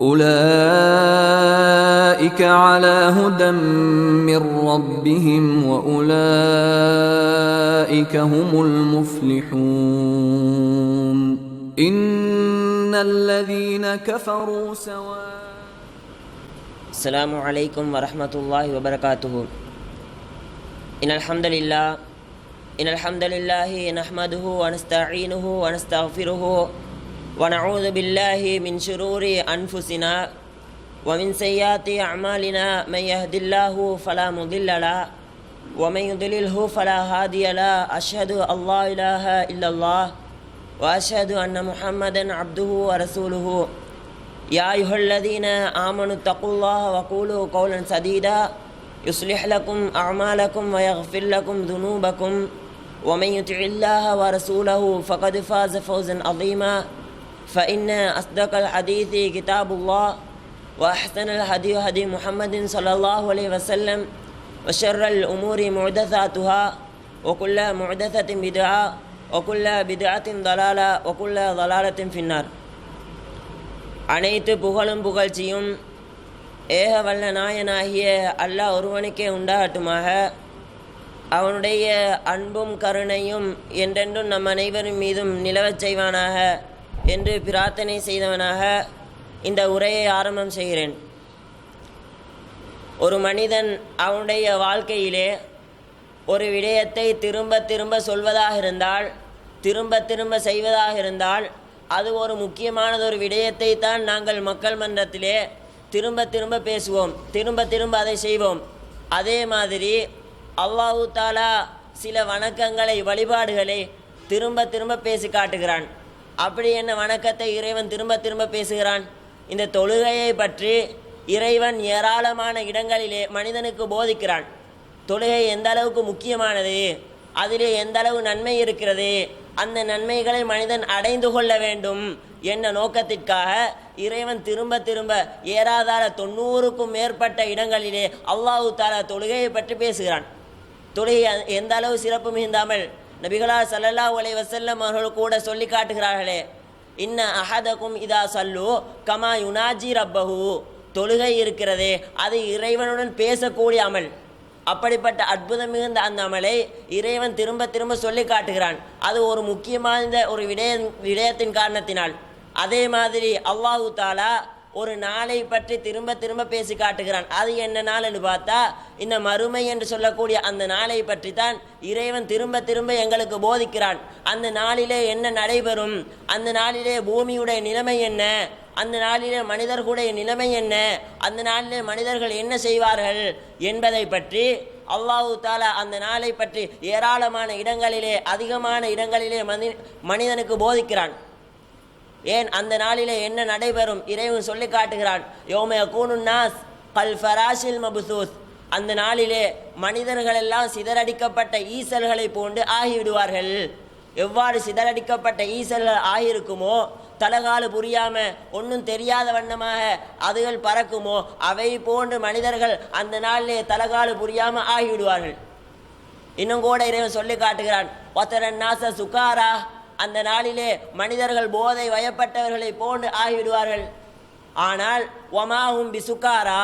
أولئك على هدى من ربهم وأولئك هم المفلحون. إن الذين كفروا سواء السلام عليكم ورحمة الله وبركاته. إن الحمد لله إن الحمد لله نحمده ونستعينه ونستغفره ونعوذ بالله من شرور أنفسنا ومن سيئات أعمالنا من يهد الله فلا مضل له ومن يضلله فلا هادي له. أشهد أن لا إله إلا الله وأشهد أن محمدا عبده ورسوله. يا أيها الذين آمنوا اتقوا الله وقولوا قولا سديدا. يصلح لكم أعمالكم ويغفر لكم ذنوبكم. ومن يطع الله ورسوله فقد فاز فوزا عظيما. فإن أصدق الحديث كتاب الله وأحسن الهدي هدي محمد صلى الله عليه وسلم وشر الأمور محدثاتها وكل محدثة بدعة وكل بدعة ضلالة وكل ضلالة في النار அனைத்து புகழும் புகழ்ச்சியும் ஏக வல்ல நாயனாகிய அல்லாஹ் ஒருவனுக்கே உண்டாகட்டுமாக அவனுடைய அன்பும் கருணையும் என்றென்றும் நம் அனைவரும் மீதும் நிலவச் செய்வானாக என்று பிரார்த்தனை செய்தவனாக இந்த உரையை ஆரம்பம் செய்கிறேன். ஒரு மனிதன் அவனுடைய வாழ்க்கையிலே ஒரு விடயத்தை திரும்ப திரும்ப சொல்வதாக இருந்தால் திரும்ப திரும்ப செய்வதாக இருந்தால் அது ஒரு முக்கியமானதொரு விடயத்தை தான் நாங்கள் மக்கள் மன்றத்திலே திரும்ப திரும்ப பேசுவோம் திரும்ப திரும்ப அதை செய்வோம். அதே மாதிரி அல்லாஹு தாலா சில வணக்கங்களை வழிபாடுகளை திரும்ப திரும்ப பேசி காட்டுகிறான். அப்படி என்ன வணக்கத்தை இறைவன் திரும்ப திரும்ப பேசுகிறான்? இந்த தொழுகையை பற்றி இறைவன் ஏராளமான இடங்களிலே மனிதனுக்கு போதிக்கிறான். தொழுகை எந்த அளவுக்கு முக்கியமானது? அதிலே எந்த அளவு நன்மை இருக்கிறது? அந்த நன்மைகளை மனிதன் அடைந்து கொள்ள வேண்டும் என்ற நோக்கத்திற்காக இறைவன் திரும்ப திரும்ப ஏறாதார தொண்ணூறுக்கும் மேற்பட்ட இடங்களிலே அல்லாஹு தாலா தொழுகையை பற்றி பேசுகிறான். தொழுகை எந்த அளவு சிறப்பு மிகுந்தாமல் நபிகளா சல்லல்லா ஒலை வசல்லம் அவர்கள் கூட சொல்லி காட்டுகிறார்களே இன்ன அஹதக்கும் இதா சல்லு கமா யுனாஜி ரப்பஹு. தொழுகை இருக்கிறதே அது இறைவனுடன் பேசக்கூடிய அமல். அப்படிப்பட்ட அற்புதம் மிகுந்த அந்த அமலை இறைவன் திரும்ப திரும்ப சொல்லி காட்டுகிறான். அது ஒரு முக்கியமான ஒரு விடய விடயத்தின் காரணத்தினால். அதே மாதிரி அல்லாஹு தாலா ஒரு நாளை பற்றி திரும்ப திரும்ப பேசி காட்டுகிறான். அது என்ன நாள்னு பார்த்தா இந்த மறுமை என்று சொல்லக்கூடிய அந்த நாளை பற்றி தான் இறைவன் திரும்ப திரும்ப எங்களுக்கு போதிக்கிறான். அந்த நாளிலே என்ன நடைபெறும்? அந்த நாளிலே பூமியுடைய நிலைமை என்ன? அந்த நாளிலே மனிதர்களுடைய நிலைமை என்ன? அந்த நாளிலே மனிதர்கள் என்ன செய்வார்கள் என்பதை பற்றி அல்லாஹு தாலா அந்த நாளை பற்றி ஏராளமான இடங்களிலே அதிகமான இடங்களிலே மனி மனிதனுக்கு போதிக்கிறான். ஏன் அந்த நாளிலே என்ன நடைபெறும்? இறைவன் சொல்லி காட்டுகிறான் யோமய கூனுன்னாஸ் கல் ஃபராஷில் மபுசூஸ். அந்த நாளிலே மனிதர்கள் எல்லாம் சிதறடிக்கப்பட்ட ஈசல்களை போன்று ஆகிவிடுவார்கள். எவ்வாறு சிதறடிக்கப்பட்ட ஈசல்கள் ஆகியிருக்குமோ தலகாலு புரியாம ஒன்றும் தெரியாத வண்ணமாக அதுகள் பறக்குமோ அவை போன்று மனிதர்கள் அந்த நாளிலே தலகாலு புரியாம ஆகிவிடுவார்கள். இன்னும் கூட இறைவன் சொல்லி காட்டுகிறான் ஒத்தரன் நாச சுகாரா. அந்த நாளிலே மனிதர்கள் போதை வயப்பட்டவர்களை போன்று ஆகிவிடுவார்கள். ஆனால் ஒமாஹும் பிசுக்காரா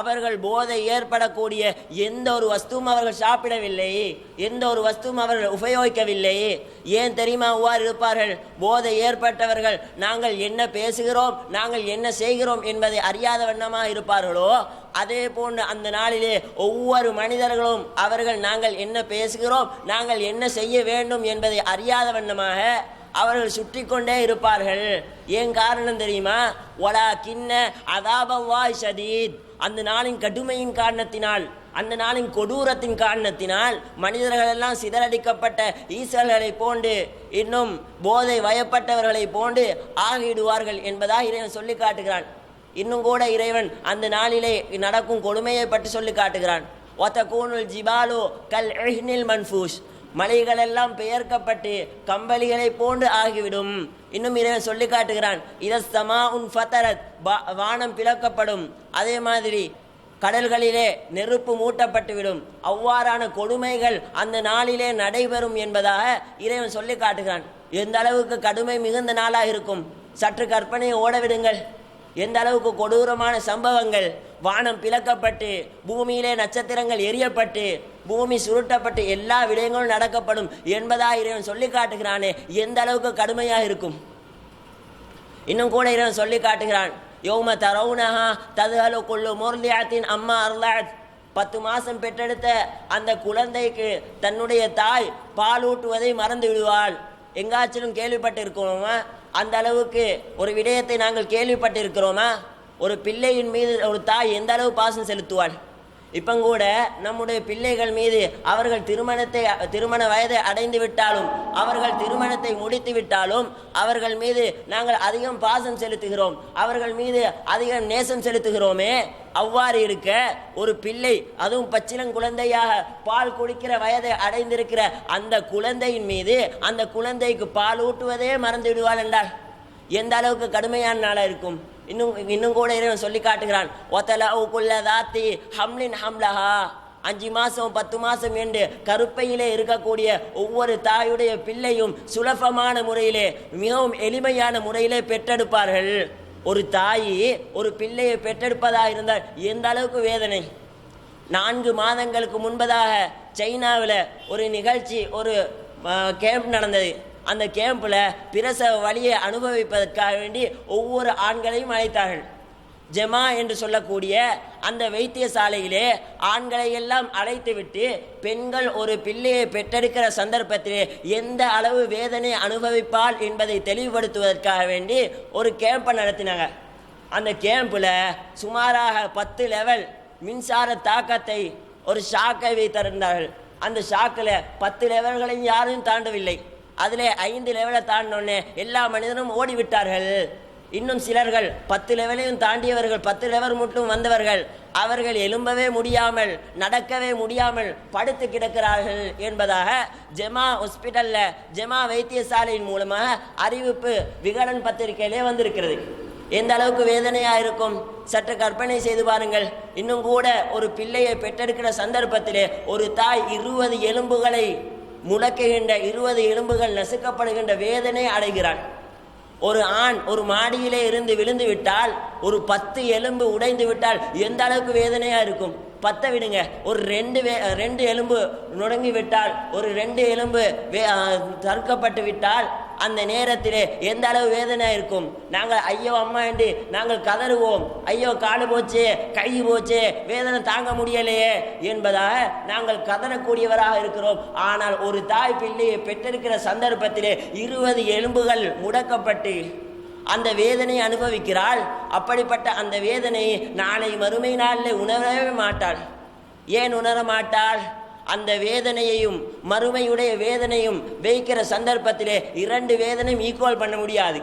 அவர்கள் போதை ஏற்படக்கூடிய எந்த ஒரு வஸ்துவும் அவர்கள் சாப்பிடவில்லை. எந்த ஒரு வஸ்துவும் அவர்கள் உபயோகிக்கவில்லை. ஏன் தெரியுமா? உவார் இருப்பார்கள். போதை ஏற்பட்டவர்கள் நாங்கள் என்ன பேசுகிறோம்? நாங்கள் என்ன செய்கிறோம்? என்பதை அறியாத வண்ணமாக இருப்பார்களோ? அதே போன்று அந்த நாளிலே ஒவ்வொரு மனிதர்களும் அவர்கள் நாங்கள் என்ன பேசுகிறோம்? நாங்கள் என்ன செய்ய வேண்டும்? என்பதை அறியாத வண்ணமாக அவர்கள் சுற்றி கொண்டே இருப்பார்கள். ஏன் காரணம் தெரியுமா? ஒலா கிண்ண அதாபவாய் சதீத் அந்த நாளின் கடுமையின் காரணத்தினால் அந்த நாளின் கொடூரத்தின் காரணத்தினால் மனிதர்கள் எல்லாம் சிதறடிக்கப்பட்ட ஈசல்களை போன்று இன்னும் போதை வயப்பட்டவர்களை போன்று ஆகிடுவார்கள் என்பதாக இறைவன் சொல்லி காட்டுகிறான். இன்னும் கூட இறைவன் அந்த நாளிலே நடக்கும் கொடுமையை பற்றி சொல்லி காட்டுகிறான். ஒத்த ஒத்தகூனுல் ஜிபாலு கல் எஹ்னில் மன்ஃபூஷ். மலைகளெல்லாம் பெயர்க்கப்பட்டு கம்பளிகளை போன்று ஆகிவிடும். இன்னும் இறைவன் சொல்லி காட்டுகிறான் இத சமா உன் ஃபத்தரத் வானம் பிளக்கப்படும். அதே மாதிரி கடல்களிலே நெருப்பு மூட்டப்பட்டுவிடும். அவ்வாறான கொடுமைகள் அந்த நாளிலே நடைபெறும் என்பதாக இறைவன் சொல்லி காட்டுகிறான். எந்த அளவுக்கு கடுமை மிகுந்த நாளாக இருக்கும்? சற்று கற்பனையை ஓடவிடுங்கள் எந்த அளவுக்கு கொடூரமான சம்பவங்கள்? வானம் பிளக்கப்பட்டு பூமியிலே நட்சத்திரங்கள் எரியப்பட்டு பூமி சுருட்டப்பட்டு எல்லா விடயங்களும் நடக்கப்படும் என்பதாக இறைவன் சொல்லி காட்டுகிறானே. எந்த அளவுக்கு கடுமையாக இருக்கும்? இன்னும் கூட இறைவன் சொல்லி காட்டுகிறான். யோம தரவுனஹா ததுஹலு கொள்ளு முரளியாத்தின் அம்மா அருளாத். பத்து மாதம் பெற்றெடுத்த அந்த குழந்தைக்கு தன்னுடைய தாய் பாலூட்டுவதை மறந்து விடுவாள். எங்காச்சிலும் கேள்விப்பட்டிருக்கிறோமா? அந்த அளவுக்கு ஒரு விடயத்தை நாங்கள் கேள்விப்பட்டிருக்கிறோமா? ஒரு பிள்ளையின் மீது ஒரு தாய் எந்த அளவு பாசம் செலுத்துவாள்? இப்போ கூட நம்முடைய பிள்ளைகள் மீது அவர்கள் திருமணத்தை திருமண வயதை அடைந்து விட்டாலும் அவர்கள் திருமணத்தை முடித்து விட்டாலும் அவர்கள் மீது நாங்கள் அதிகம் பாசம் செலுத்துகிறோம். அவர்கள் மீது அதிகம் நேசம் செலுத்துகிறோமே. அவ்வாறு இருக்க ஒரு பிள்ளை அதுவும் பச்சிளங்குழந்தையாக பால் குடிக்கிற வயதை அடைந்திருக்கிற அந்த குழந்தையின் மீது அந்த குழந்தைக்கு பால் ஊட்டுவதே மறந்து விடுவாள் என்றால் எந்த அளவுக்கு கடுமையான நாளாக இருக்கும்? இன்னும் இன்னும் கூட இறைவன் சொல்லி காட்டுகிறான். ஒத்தல உக்குள்ள தாத்தி ஹம்லின் ஹம்லஹா. அஞ்சு மாதம் பத்து மாதம் என்று கருப்பையிலே இருக்கக்கூடிய ஒவ்வொரு தாயுடைய பிள்ளையும் சுலபமான முறையிலே மிகவும் எளிமையான முறையிலே பெற்றெடுப்பார்கள். ஒரு தாய் ஒரு பிள்ளையை பெற்றெடுப்பதாக இருந்தால் எந்த அளவுக்கு வேதனை? நான்கு மாதங்களுக்கு முன்பதாக சைனாவில் ஒரு நிகழ்ச்சி ஒரு கேம்ப் நடந்தது. அந்த கேம்பில் பிரசவ வழியை அனுபவிப்பதற்காக வேண்டி ஒவ்வொரு ஆண்களையும் அழைத்தார்கள். ஜெமா என்று சொல்லக்கூடிய அந்த வைத்தியசாலையிலே ஆண்களை எல்லாம் அழைத்துவிட்டு பெண்கள் ஒரு பிள்ளையை பெற்றெடுக்கிற சந்தர்ப்பத்திலே எந்த அளவு வேதனை அனுபவிப்பாள் என்பதை தெளிவுபடுத்துவதற்காக வேண்டி ஒரு கேம்பை நடத்தினாங்க. அந்த கேம்பில் சுமாராக பத்து லெவல் மின்சார தாக்கத்தை ஒரு ஷாக்கை வைத்திருந்தார்கள். அந்த ஷாக்கில் பத்து லெவல்களையும் யாரும் தாண்டவில்லை. அதிலே ஐந்து லெவலை தாண்டினோடனே எல்லா மனிதனும் ஓடிவிட்டார்கள். இன்னும் சிலர்கள் பத்து லெவலையும் தாண்டியவர்கள் பத்து லெவல் மட்டும் வந்தவர்கள். அவர்கள் எழும்பவே முடியாமல் நடக்கவே முடியாமல் படுத்து கிடக்கிறார்கள் என்பதாக ஜெமா ஹாஸ்பிட்டலில் ஜெமா வைத்தியசாலையின் மூலமாக அறிவிப்பு விகடன் பத்திரிகையிலே வந்திருக்கிறது. எந்த அளவுக்கு வேதனையாக இருக்கும்? சற்று கற்பனை செய்து பாருங்கள். இன்னும் கூட ஒரு பிள்ளையை பெற்றெடுக்கிற சந்தர்ப்பத்திலே ஒரு தாய் இருபது எலும்புகளை முடக்குகின்ற இருபது எலும்புகள் நசுக்கப்படுகின்ற வேதனை அடைகிறான் ஒரு ஆண் ஒரு மாடியிலே இருந்து விழுந்து விட்டால் ஒரு பத்து எலும்பு உடைந்து விட்டால் எந்த அளவுக்கு வேதனையாக இருக்கும்? பத்தை விடுங்க. ஒரு ரெண்டு வே ரெண்டு எலும்பு நுடங்கி விட்டால் ஒரு ரெண்டு எலும்பு வே தற்கப்பட்டு விட்டால் அந்த நேரத்திலே எந்த அளவு வேதனை இருக்கும்? நாங்கள் ஐயோ அம்மா என்று நாங்கள் கதறுவோம். ஐயோ காலு போச்சு கை போச்சு வேதனை தாங்க முடியலையே என்பதாக நாங்கள் கதறக்கூடியவராக இருக்கிறோம். ஆனால் ஒரு தாய் பிள்ளையை பெற்றிருக்கிற சந்தர்ப்பத்திலே இருபது எலும்புகள் முடக்கப்பட்டு அந்த வேதனையை அனுபவிக்கிறாள். அப்படிப்பட்ட அந்த வேதனையை நாளை மறுமை நாளில் உணரவே மாட்டாள். ஏன் உணர மாட்டாள்? அந்த வேதனையையும் மறுமையுடைய வேதனையும் வைக்கிற சந்தர்ப்பத்திலே இரண்டு வேதனையும் ஈக்குவல் பண்ண முடியாது.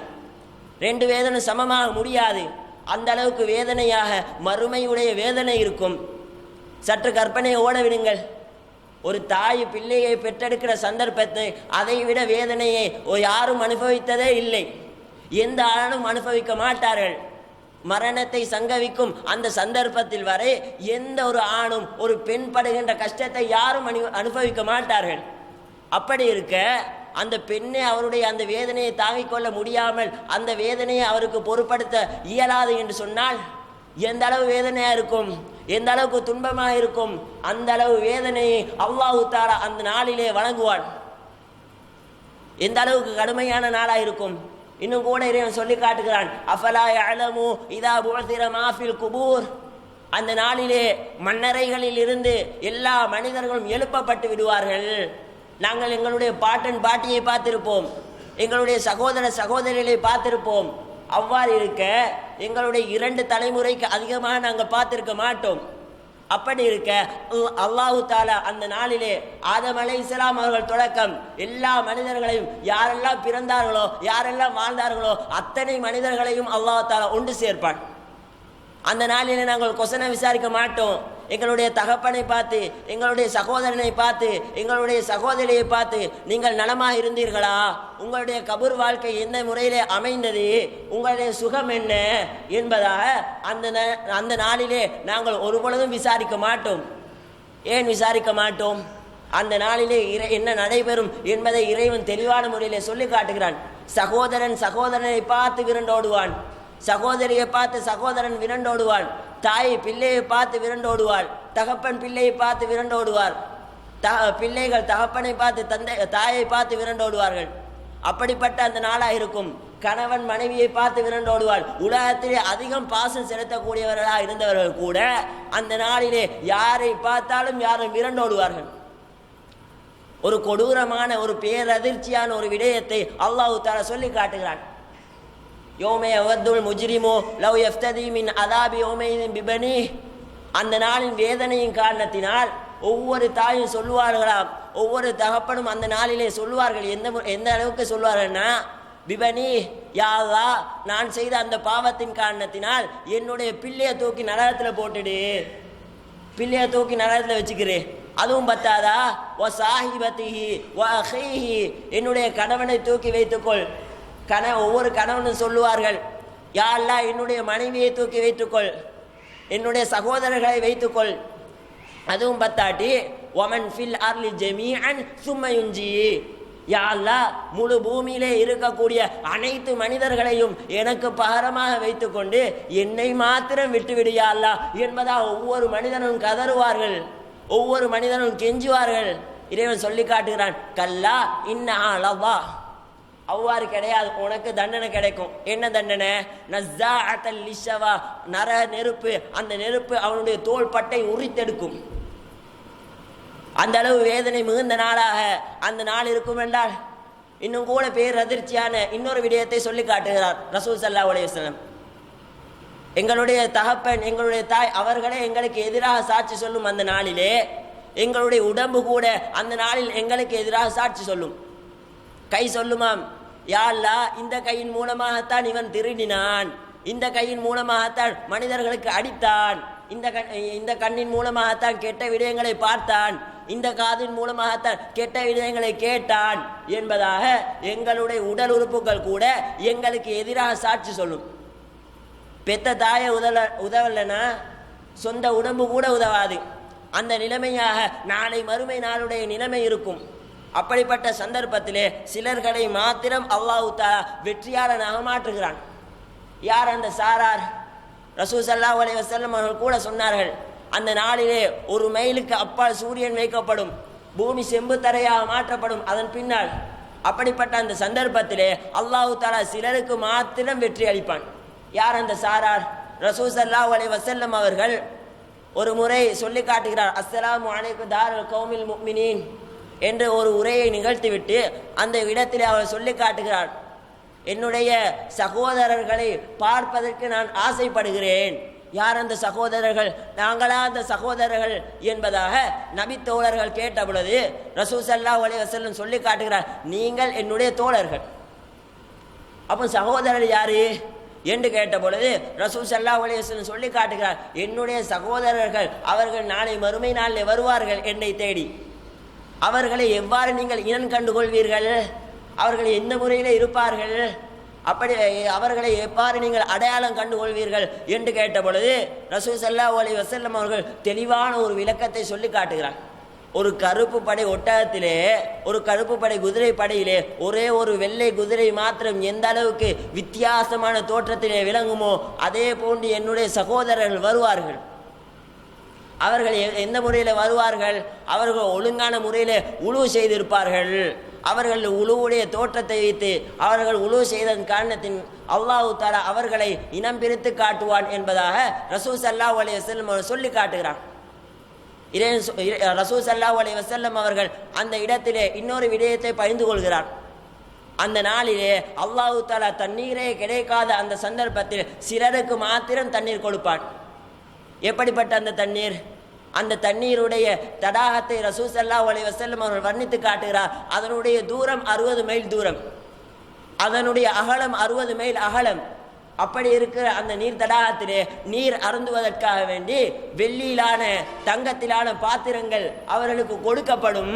ரெண்டு வேதனை சமமாக முடியாது. அந்த அளவுக்கு வேதனையாக மறுமையுடைய வேதனை இருக்கும். சற்று கற்பனையை ஓட விடுங்கள். ஒரு தாய் பிள்ளையை பெற்றெடுக்கிற சந்தர்ப்பத்தை அதை விட வேதனையை யாரும் அனுபவித்ததே இல்லை. எந்த ஆளும் அனுபவிக்க மாட்டார்கள். மரணத்தை சங்கவிக்கும் அந்த சந்தர்ப்பத்தில் வரை எந்த ஒரு ஆணும் ஒரு பெண் படுகின்ற கஷ்டத்தை யாரும் அனு அனுபவிக்க மாட்டார்கள். அப்படி இருக்க அந்த பெண்ணை அவருடைய அந்த வேதனையை தாங்கிக் கொள்ள முடியாமல் அந்த வேதனையை அவருக்கு பொருட்படுத்த இயலாது என்று சொன்னால் எந்த அளவு வேதனையாக இருக்கும்? எந்த அளவுக்கு துன்பமாக இருக்கும்? அந்த அளவு வேதனையை அல்லாஹு தாரா அந்த நாளிலே வழங்குவான். எந்த அளவுக்கு கடுமையான நாளாக இருக்கும்? இன்னும் கூட இறைவன் சொல்லி காட்டுகிறான். அஃபலா அலமு இதா புஅதிர மாஃபில் குபூர்? அந்த நாளிலே மன்னரைகளில் இருந்து எல்லா மனிதர்களும் எழுப்பப்பட்டு விடுவார்கள். நாங்கள் எங்களுடைய பாட்டன் பாட்டியை பார்த்திருப்போம். எங்களுடைய சகோதர சகோதரிகளை பார்த்திருப்போம். அவ்வாறு இருக்க எங்களுடைய இரண்டு தலைமுறைக்கு அதிகமாக நாங்கள் பார்த்திருக்க மாட்டோம். அப்படி இருக்க அல்லாஹு தாலா அந்த நாளிலே ஆதம் அலை இஸ்லாம் அவர்கள் தொடக்கம் எல்லா மனிதர்களையும் யாரெல்லாம் பிறந்தார்களோ யாரெல்லாம் வாழ்ந்தார்களோ அத்தனை மனிதர்களையும் அல்லாஹு தாலா ஒன்று சேர்ப்பான். அந்த நாளிலே நாங்கள் கொசனை விசாரிக்க மாட்டோம். எங்களுடைய தகப்பனை பார்த்து எங்களுடைய சகோதரனை பார்த்து எங்களுடைய சகோதரியை பார்த்து நீங்கள் நலமாக இருந்தீர்களா உங்களுடைய கபூர் வாழ்க்கை எந்த முறையிலே அமைந்தது? உங்களுடைய சுகம் என்ன என்பதாக அந்த ந- அந்த நாளிலே நாங்கள் ஒரு பொழுதும் விசாரிக்க மாட்டோம். ஏன் விசாரிக்க மாட்டோம்? அந்த நாளிலே இறை என்ன நடைபெறும் என்பதை இறைவன் தெளிவான முறையிலே சொல்லி காட்டுகிறான். சகோதரன் சகோதரனை பார்த்து விரண்டோடுவான். சகோதரியை பார்த்து சகோதரன் விரண்டோடுவான். தாய் பிள்ளையை பார்த்து விரண்டோடுவாள். தகப்பன் பிள்ளையை பார்த்து விரண்டோடுவார். த பிள்ளைகள் தகப்பனை பார்த்து தந்தை தாயை பார்த்து விரண்டோடுவார்கள். அப்படிப்பட்ட அந்த நாளாக இருக்கும். கணவன் மனைவியை பார்த்து விரண்டோடுவாள். உலகத்திலே அதிகம் பாசம் செலுத்தக்கூடியவர்களாக இருந்தவர்கள் கூட அந்த நாளிலே யாரை பார்த்தாலும் யாரும் விரண்டோடுவார்கள். ஒரு கொடூரமான ஒரு பேரதிர்ச்சியான ஒரு விடயத்தை அல்லாஹு தாரா சொல்லி காட்டுகிறான். யோமே அவத்துல் முஜ்ரிமோ லவ் எஃப்ததி மின் அதாபி யோமையின் பிபனி அந்த நாளின் வேதனையின் காரணத்தினால் ஒவ்வொரு தாயும் சொல்லுவார்களாம் ஒவ்வொரு தகப்பனும் அந்த நாளிலே சொல்லுவார்கள். எந்த எந்த அளவுக்கு சொல்வார்கள்னா பிபனி யாவா நான் செய்த அந்த பாவத்தின் காரணத்தினால் என்னுடைய பிள்ளையை தூக்கி நரகத்தில் போட்டுடு. பிள்ளைய தூக்கி நரகத்தில் வச்சுக்கிறேன் அதுவும் பத்தாதா? ஓ சாஹிபத்திஹி ஓ அஹீஹி என்னுடைய கணவனை தூக்கி வைத்துக்கொள். கண ஒவ்வொரு கணவனும் சொல்லுவார்கள் யாரெல்லாம் என்னுடைய மனைவியை தூக்கி வைத்துக்கொள். என்னுடைய சகோதரர்களை வைத்துக்கொள். அதுவும் பத்தாட்டி ஒமன் ஃபில் அர்லி அண்ட் சும்மையுஞ்சி யா அல்லாஹ் முழு பூமியிலே இருக்கக்கூடிய அனைத்து மனிதர்களையும் எனக்கு பகரமாக வைத்துக்கொண்டு என்னை மாத்திரம் விட்டுவிடு யா என்பதாக ஒவ்வொரு மனிதனும் கதறுவார்கள் ஒவ்வொரு மனிதனும் கெஞ்சுவார்கள். இறைவன் சொல்லி காட்டுகிறான் கல்லா இன்ன அளவா அவ்வாறு கிடையாது உனக்கு தண்டனை கிடைக்கும். என்ன தண்டனை? நஸ்ஸா அத்தல் லிஷவா. நர நெருப்பு. அந்த நெருப்பு அவனுடைய தோல் பட்டை உரித்தெடுக்கும். அந்த அளவு வேதனை மிகுந்த நாளாக. அந்த நாள் இருக்கும் என்றால் இன்னும் கூட பேர் அதிர்ச்சியான இன்னொரு விடயத்தை சொல்லி காட்டுகிறார் ரசூல் சல்லா அலையம் எங்களுடைய தகப்பன் எங்களுடைய தாய் அவர்களே எங்களுக்கு எதிராக சாட்சி சொல்லும் அந்த நாளிலே எங்களுடைய உடம்பு கூட அந்த நாளில் எங்களுக்கு எதிராக சாட்சி சொல்லும். கை சொல்லுமாம். யாழ்லா இந்த கையின் மூலமாகத்தான் இவன் திருடினான். இந்த கையின் மூலமாகத்தான் மனிதர்களுக்கு அடித்தான். இந்த கண் இந்த கண்ணின் மூலமாகத்தான் கெட்ட விடயங்களை பார்த்தான். இந்த காதின் மூலமாகத்தான் கெட்ட விடயங்களை கேட்டான் என்பதாக எங்களுடைய உடல் உறுப்புகள் கூட எங்களுக்கு எதிராக சாட்சி சொல்லும். பெத்த தாயை உதவ உதவலைன்னா சொந்த உடம்பு கூட உதவாது. அந்த நிலைமையாக நாளை மறுமை நாளுடைய நிலைமை இருக்கும். அப்படிப்பட்ட சந்தர்ப்பத்திலே சிலர்களை மாத்திரம் அல்லாஹு தாலா வெற்றியாளனாக மாற்றுகிறான் யார் அந்த சாரார்? ரசூ சல்லா அலைஹி வசல்லம் அவர்கள் கூட சொன்னார்கள் அந்த நாளிலே ஒரு மைலுக்கு அப்பால் சூரியன் வைக்கப்படும் பூமி செம்பு தரையாக மாற்றப்படும் அதன் பின்னால் அப்படிப்பட்ட அந்த சந்தர்ப்பத்திலே அல்லாஹு தாலா சிலருக்கு மாத்திரம் வெற்றி அளிப்பான். யார் அந்த சாரார்? ரசூ சல்லா அலைஹி வஸல்லம் அவர்கள் ஒரு முறை சொல்லி காட்டுகிறார் அஸ்லாம் அனைக்கு தார் கௌமில் முக்மினின் என்று ஒரு உரையை நிகழ்த்திவிட்டு அந்த இடத்திலே அவர் சொல்லி காட்டுகிறார் என்னுடைய சகோதரர்களை பார்ப்பதற்கு நான் ஆசைப்படுகிறேன். யார் அந்த சகோதரர்கள்? நாங்களா அந்த சகோதரர்கள்? என்பதாக நபி தோழர்கள் கேட்ட பொழுது ரசூ சல்லாஹ் அலைஹி சொல்லி காட்டுகிறார். நீங்கள் என்னுடைய தோழர்கள். அப்போ சகோதரர் யாரு? என்று கேட்ட பொழுது ரசூல் சல்லாஹ் அலைஹிஸ்ஸலாம் சொல்லி காட்டுகிறார். என்னுடைய சகோதரர்கள் அவர்கள் நாளை மறுமை நாளில் வருவார்கள் என்னை தேடி. அவர்களை எவ்வாறு நீங்கள் இனம் கண்டுகொள்வீர்கள்? அவர்கள் எந்த முறையில் இருப்பார்கள்? அப்படி அவர்களை எவ்வாறு நீங்கள் அடையாளம் கண்டுகொள்வீர்கள் என்று கேட்ட பொழுது ரசூ சல்லா அலி வசல்லம் அவர்கள் தெளிவான ஒரு விளக்கத்தை சொல்லி காட்டுகிறார். ஒரு கருப்பு படை ஒட்டகத்திலே ஒரு கருப்பு படை குதிரை படையிலே ஒரே ஒரு வெள்ளை குதிரை மாத்திரம் எந்த அளவுக்கு வித்தியாசமான தோற்றத்திலே விளங்குமோ அதே போன்று என்னுடைய சகோதரர்கள் வருவார்கள். அவர்கள் எந்த முறையில் வருவார்கள்? அவர்கள் ஒழுங்கான முறையில் உழு செய்திருப்பார்கள். அவர்கள் உழுவுடைய தோற்றத்தை வைத்து அவர்கள் உழுவு செய்ததன் காரணத்தின் அல்லாஹு தாரா அவர்களை இனம் பிரித்து காட்டுவான் என்பதாக ரசூ சல்லாஹ் அலி வசல்லம் சொல்லி காட்டுகிறான். இதே ரசூ சல்லாஹ் அலி வசல்லம் அவர்கள் அந்த இடத்திலே இன்னொரு விடயத்தை பகிர்ந்து கொள்கிறார். அந்த நாளிலே அல்லாஹு தாலா தண்ணீரே கிடைக்காத அந்த சந்தர்ப்பத்தில் சிலருக்கு மாத்திரம் தண்ணீர் கொடுப்பான். எப்படிப்பட்ட அந்த தண்ணீர்? அந்த தண்ணீருடைய தடாகத்தை ரசூசல்லா அலைஹி வசல்லம் அவர்கள் வர்ணித்து காட்டுகிறார். அதனுடைய தூரம் அறுபது மைல் தூரம். அதனுடைய அகலம் அறுபது மைல் அகலம். அப்படி இருக்கிற அந்த நீர் தடாகத்திலே நீர் அருந்துவதற்காக வேண்டி வெள்ளியிலான தங்கத்திலான பாத்திரங்கள் அவர்களுக்கு கொடுக்கப்படும்.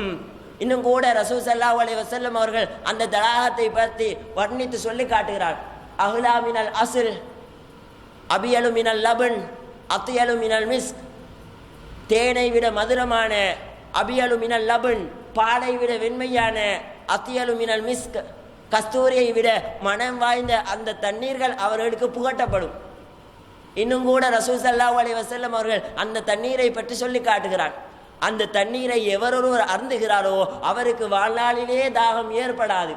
இன்னும் கூட ரசூ சல்லாஹ் அலைஹி அவர்கள் அந்த தடாகத்தை பற்றி வர்ணித்து சொல்லி காட்டுகிறார். அஹ்லா மினல் அசில் அபியலு மினல் லபன் அத்தியலு மினல் மிஸ்க். தேனை விட மதுரமான அபியலு மினல் லபன். பாலை விட வெண்மையான அத்தியலு மினல் மிஸ்க். கஸ்தூரியை விட மனம் வாய்ந்த அந்த தண்ணீர்கள் அவர்களுக்கு புகட்டப்படும். இன்னும் கூட ரசூல் ஸல்லல்லாஹு அலைஹி அவர்கள் அந்த தண்ணீரை பற்றி சொல்லி காட்டுகிறார் அந்த தண்ணீரை எவரொருவர் அருந்துகிறாரோ அவருக்கு வாழ்நாளிலே தாகம் ஏற்படாது.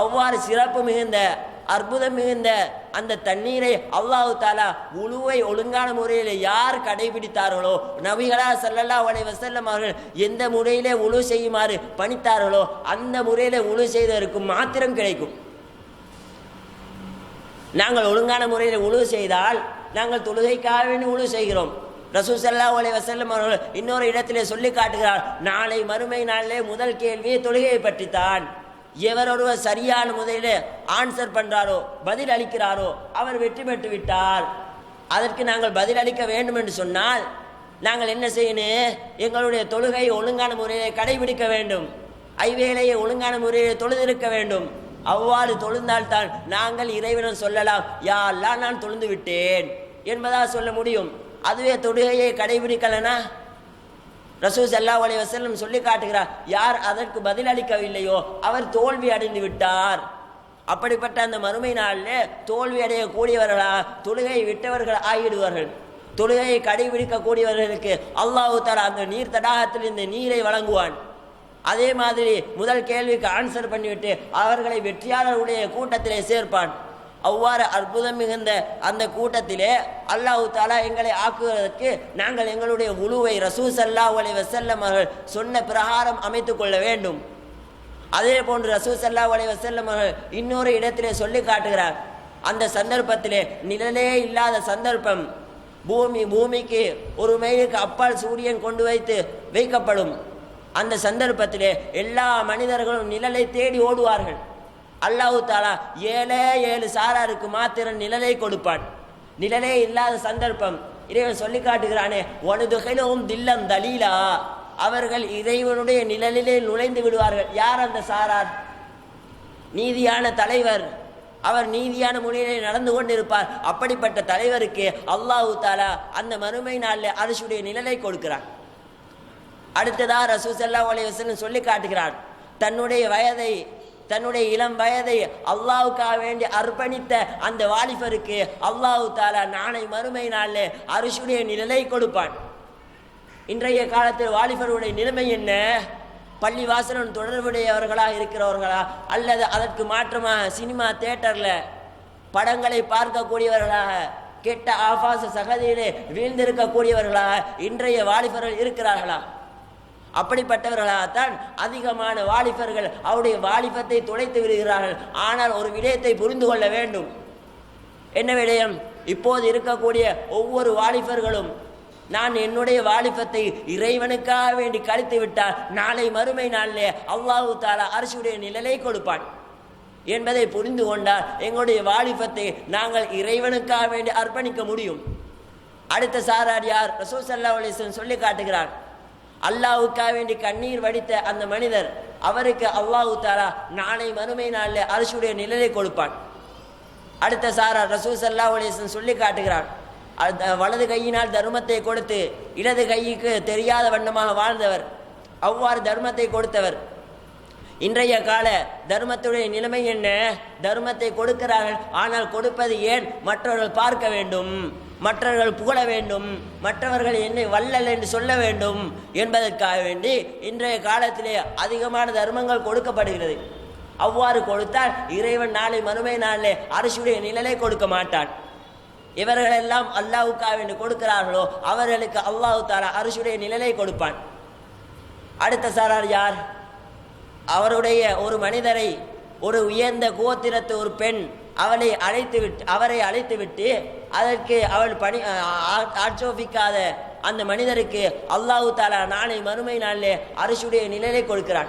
அவ்வாறு சிறப்பு மிகுந்த அற்புதம் மிகுந்த அந்த தண்ணீரை அல்லாஹு தாலா உழுவை ஒழுங்கான முறையில் யார் கடைபிடித்தார்களோ நபிகளா செல்லல்லா அலைஹி வசல்லம் அவர்கள் எந்த முறையிலே உழு செய்யுமாறு பணித்தார்களோ அந்த முறையிலே உழு செய்ததற்கு மாத்திரம் கிடைக்கும். நாங்கள் ஒழுங்கான முறையில் உழு செய்தால் நாங்கள் தொழுகைக்காக வேண்டி உழு செய்கிறோம். ரசூல் செல்லா உலை வசல்லம் அவர்கள் இன்னொரு இடத்திலே சொல்லி காட்டுகிறார் நாளை மறுமை நாளிலே முதல் கேள்வி தொழுகையை பற்றித்தான் எவர் ஒருவர் சரியான முறையில் ஆன்சர் பண்ணுறாரோ பதில் அளிக்கிறாரோ அவர் வெற்றி பெற்று விட்டார். அதற்கு நாங்கள் பதில் அளிக்க வேண்டும் என்று சொன்னால் நாங்கள் என்ன செய்யணும்? எங்களுடைய தொழுகை ஒழுங்கான முறையை கடைபிடிக்க வேண்டும். ஐவேளையை ஒழுங்கான முறையில் தொழுதிருக்க வேண்டும். அவ்வாறு தொழுந்தால்தான் நாங்கள் இறைவனும் சொல்லலாம் யா நான் தொழுந்து விட்டேன். என்பதாக சொல்ல முடியும். அதுவே தொழுகையை கடைபிடிக்கலைன்னா ரசூ ஸல்லல்லாஹு அலைஹி வசல்லம் சொல்லி காட்டுகிறார் யார் அதற்கு பதிலளிக்கவில்லையோ அவர் தோல்வி அடைந்து விட்டார். அப்படிப்பட்ட அந்த மறுமை நாளில் தோல்வி அடையக்கூடியவர்களா? தொழுகையை விட்டவர்கள் ஆகிடுவார்கள். தொழுகையை கடைபிடிக்கக்கூடியவர்களுக்கு அல்லாஹு தஆலா அந்த நீர் தடாகத்தில் இந்த நீரை வழங்குவான். அதே மாதிரி முதல் கேள்விக்கு ஆன்சர் பண்ணிவிட்டு அவர்களை வெற்றியாளர்களுடைய கூட்டத்திலே சேர்ப்பான். அவ்வாறு அற்புதம் மிகுந்த அந்த கூட்டத்திலே அல்லாஹு தாலா எங்களை ஆக்குவதற்கு நாங்கள் எங்களுடைய உழுவை ரசூஸ் அல்லாஹ் அலைஹி வஸல்லம் அவர்கள் சொன்ன பிரகாரம் அமைத்து கொள்ள வேண்டும். அதே போன்று ரசூஸ் அல்லாஹ் அலைஹி வஸல்லம் அவர்கள் இன்னொரு இடத்திலே சொல்லி காட்டுகிறார். அந்த சந்தர்ப்பத்திலே நிழலே இல்லாத சந்தர்ப்பம். பூமி பூமிக்கு ஒரு மைலுக்கு அப்பால் சூரியன் கொண்டு வைத்து வைக்கப்படும். அந்த சந்தர்ப்பத்திலே எல்லா மனிதர்களும் நிழலை தேடி ஓடுவார்கள். அல்லாஹு தாலா ஏழே ஏழு சாராருக்கு மாத்திரம் நிழலை கொடுப்பான். நிழலே இல்லாத சந்தர்ப்பம். இறைவன் சொல்லி காட்டுகிறானே ஒனுதுகளும் தில்லம் தலீலா. அவர்கள் இறைவனுடைய நிழலிலே நுழைந்து விடுவார்கள். யார் அந்த சாரார்? நீதியான தலைவர். அவர் நீதியான முறையிலே நடந்து கொண்டிருப்பார். அப்படிப்பட்ட தலைவருக்கு அல்லாஹு தாலா அந்த மறுமை நாளில் அரசுடைய நிழலை கொடுக்கிறான். அடுத்ததா ரசூசல்லா ஸல்லல்லாஹு சொல்லி காட்டுகிறான். தன்னுடைய வயதை தன்னுடைய இளம் வயதை அல்லாவுக்காக வேண்டி அர்ப்பணித்த அந்த வாலிபருக்கு அல்லாஹு தாலா நாளை மறுமை நாளில் அரசுடைய நிழலை கொடுப்பான். இன்றைய காலத்தில் வாலிபருடைய நிலைமை என்ன? பள்ளி வாசலன் தொடர்புடையவர்களாக இருக்கிறவர்களா? அல்லது அதற்கு மாற்றமாக சினிமா தேட்டரில் படங்களை பார்க்கக்கூடியவர்களாக கெட்ட ஆபாச சகதியிலே வீழ்ந்திருக்கக்கூடியவர்களாக இன்றைய வாலிபர்கள் இருக்கிறார்களா? அப்படிப்பட்டவர்களாகத்தான் அதிகமான வாலிபர்கள் அவருடைய வாலிபத்தை துளைத்து விடுகிறார்கள். ஆனால் ஒரு விடயத்தை புரிந்து கொள்ள வேண்டும். என்ன விடயம்? இப்போது இருக்கக்கூடிய ஒவ்வொரு வாலிபர்களும் நான் என்னுடைய வாலிபத்தை இறைவனுக்காக வேண்டி கழித்து விட்டால் நாளை மறுமை நாளிலே அல்லாஹு தாலா அரசுடைய நிழலை கொடுப்பான். என்பதை புரிந்து கொண்டால் எங்களுடைய வாலிபத்தை நாங்கள் இறைவனுக்காக வேண்டி அர்ப்பணிக்க முடியும். அடுத்த சாரார் யார்? ரசூல் ஸல்லல்லாஹு சொல்லி காட்டுகிறார். அல்லாவுக்காக வேண்டி கண்ணீர் வடித்த அந்த மனிதர் அவருக்கு அல்லாஹு தாரா நாளை மறுமை நாளில் அரசுடைய நிழலை கொடுப்பான். அடுத்த சாரா ரசூல் ஸல்லல்லாஹு உலேசன் சொல்லி காட்டுகிறான். அந்த வலது கையினால் தர்மத்தை கொடுத்து இடது கைக்கு தெரியாத வண்ணமாக வாழ்ந்தவர். அவ்வாறு தர்மத்தை கொடுத்தவர். இன்றைய கால தர்மத்துடைய நிலைமை என்ன? தர்மத்தை கொடுக்கிறார்கள் ஆனால் கொடுப்பது ஏன் மற்றவர்கள் பார்க்க வேண்டும்? மற்றவர்கள் புகழ வேண்டும்? மற்றவர்கள் என்னை வள்ளல் என்று சொல்ல வேண்டும்? என்பதற்காக வேண்டி இன்றைய காலத்திலே அதிகமான தர்மங்கள் கொடுக்கப்படுகிறது. அவ்வாறு கொடுத்தால் இறைவன் நாளை மறுமை நாளிலே அரசுடைய நிழலை கொடுக்க மாட்டான். இவர்களெல்லாம் அல்லாவுக்காக வேண்டி கொடுக்கிறார்களோ அவர்களுக்கு அல்லாஹு தாலா அரசுடைய நிழலை கொடுப்பான். அடுத்த சாரார் யார்? அவருடைய ஒரு மனிதரை ஒரு உயர்ந்த கோத்திரத்து ஒரு பெண் அவளை அழைத்து விட்டு அவரை அழைத்து விட்டு அதற்கு அவள் பணி ஆ- அந்த மனிதருக்கு அல்லாஹு தாலா நாளை மறுமை நாளிலே அரசுடைய நிழலை கொடுக்கிறான்.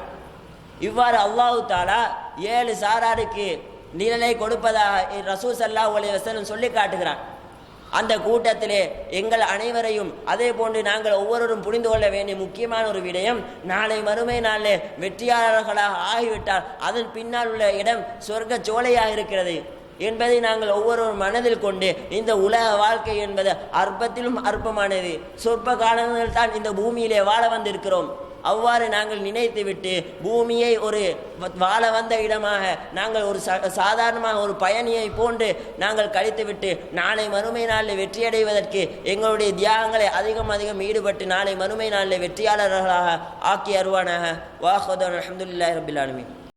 இவ்வாறு அல்லாஹு தாலா ஏழு சாராருக்கு நிழலை கொடுப்பதாக ரசூல் சல்லாஹ் அலைஹி சொல்லி காட்டுகிறான். அந்த கூட்டத்திலே எங்கள் அனைவரையும் அதே போன்று நாங்கள் ஒவ்வொருவரும் புரிந்து கொள்ள வேண்டிய முக்கியமான ஒரு விடயம் நாளை மறுமை நாளிலே வெற்றியாளர்களாக ஆகிவிட்டால் அதன் பின்னால் உள்ள இடம் சொர்க்க சோலையாக இருக்கிறது என்பதை நாங்கள் ஒவ்வொருவரும் மனதில் கொண்டு இந்த உலக வாழ்க்கை என்பது அற்பத்திலும் அற்பமானது. சொற்ப காலங்கள் தான் இந்த பூமியிலே வாழ வந்திருக்கிறோம். அவ்வாறு நாங்கள் நினைத்துவிட்டு பூமியை ஒரு வாழ வந்த இடமாக நாங்கள் ஒரு சாதாரணமாக ஒரு பயணியை போன்று நாங்கள் கழித்துவிட்டு நாளை மறுமை நாளில் வெற்றியடைவதற்கு எங்களுடைய தியாகங்களை அதிகம் அதிகம் ஈடுபட்டு நாளை மறுமை நாளில் வெற்றியாளர்களாக ஆக்கி அருவானாக. வாஹோதன் அஹமதுல்லாஹ் ரபில்